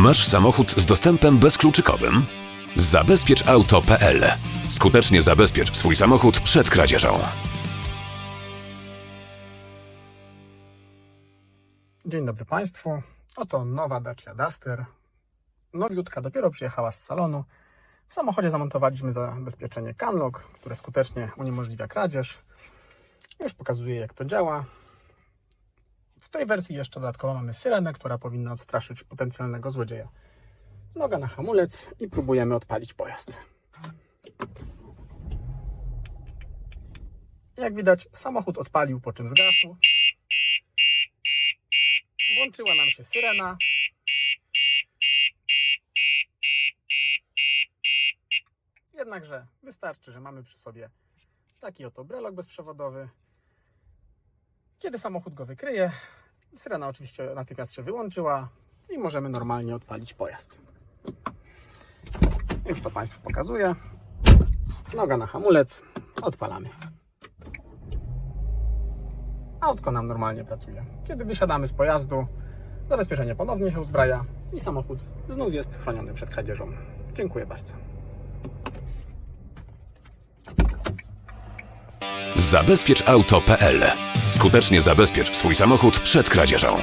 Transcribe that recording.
Masz samochód z dostępem bezkluczykowym? Zabezpieczauto.pl. Skutecznie zabezpiecz swój samochód przed kradzieżą. Dzień dobry Państwu. Oto nowa Dacia Duster. Nowiutka, dopiero przyjechała z salonu. W samochodzie zamontowaliśmy zabezpieczenie Canlock, które skutecznie uniemożliwia kradzież. Już pokazuję jak to działa. W tej wersji jeszcze dodatkowo mamy syrenę, która powinna odstraszyć potencjalnego złodzieja. Noga na hamulec i próbujemy odpalić pojazd. Jak widać, samochód odpalił, po czym zgasł. Włączyła nam się syrena. Jednakże wystarczy, że mamy przy sobie taki oto brelok bezprzewodowy. Kiedy samochód go wykryje, syrena oczywiście natychmiast się wyłączyła i możemy normalnie odpalić pojazd. Już to Państwu pokazuję. Noga na hamulec, odpalamy. Autko nam normalnie pracuje. Kiedy wysiadamy z pojazdu, zabezpieczenie ponownie się uzbraja i samochód znów jest chroniony przed kradzieżą. Dziękuję bardzo. Zabezpieczauto.pl. Skutecznie zabezpiecz swój samochód przed kradzieżą.